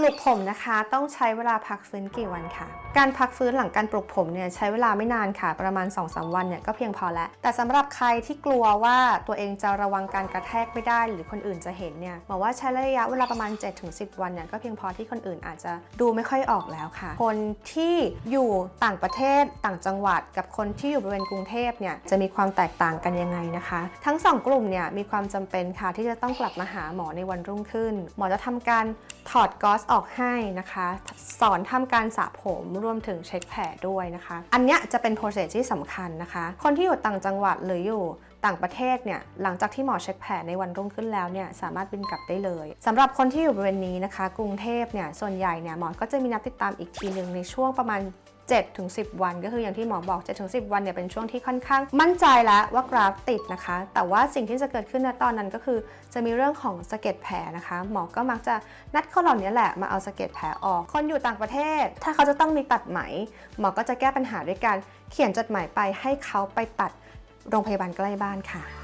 ปลูกผมนะคะต้องใช้เวลาพักฟื้นกี่วันคะการพักฟื้นหลังการปลูกผมเนี่ยใช้เวลาไม่นานค่ะ ประมาณ 2-3 วันเนี่ยก็เพียงพอแล้ว แต่สำหรับใครที่กลัวว่าตัวเองจะระวังการกระแทกไม่ได้ หรือคนอื่นจะเห็นเนี่ยบอกว่าใช้ระยะเวลาประมาณ 7-10 วันเนี่ยก็เพียงพอที่คนอื่นอาจจะดูไม่ค่อยออกแล้วค่ะ คนที่อยู่ต่างประเทศต่างจังหวัด กับคนที่อยู่บริเวณกรุงเทพเนี่ยจะมีความแตกต่างกันยังไงนะคะ ทั้งสองกลุ่มเนี่ยมีความจำเป็นค่ะที่จะต้องกลับมาหาหมอในวันรุ่งขึ้น หมอจะทำการถอดก๊อซออกให้นะคะ สอนทำการสระผมรวมถึงเช็คแผลด้วยนะคะ อันเนี้ยจะเป็นโปรเซสที่สำคัญนะคะ คนที่อยู่ต่างจังหวัดหรืออยู่ต่างประเทศเนี่ยหลังจากที่หมอเช็คแผลในวันรุ่งขึ้นแล้วเนี่ยสามารถบินกลับได้เลยสำหรับคนที่อยู่บริเวณนี้นะคะ กรุงเทพเนี่ยส่วนใหญ่เนี่ยหมอก็จะมีนัดติดตามอีกทีหนึ่งในช่วงประมาณ 7ถึง10วัน ก็คืออย่างที่หมอบอก7ถึง10วันเนี่ยเป็นช่วงที่ค่อนข้างมั่นใจแล้วว่ากราฟติดนะคะ แต่ว่าสิ่งที่จะเกิดขึ้นในตอนนั้นก็คือ จะมีเรื่องของสะเก็ดแผลนะคะ หมอก็มักจะนัดคนเหล่านี้แหละมาเอาสะเก็ดแผลออก คนอยู่ต่างประเทศ ถ้าเขาจะต้องมีตัดไหม หมอก็จะแก้ปัญหาด้วยการเขียนจดหมายไปให้เขาไปตัดโรงพยาบาลใกล้บ้านค่ะ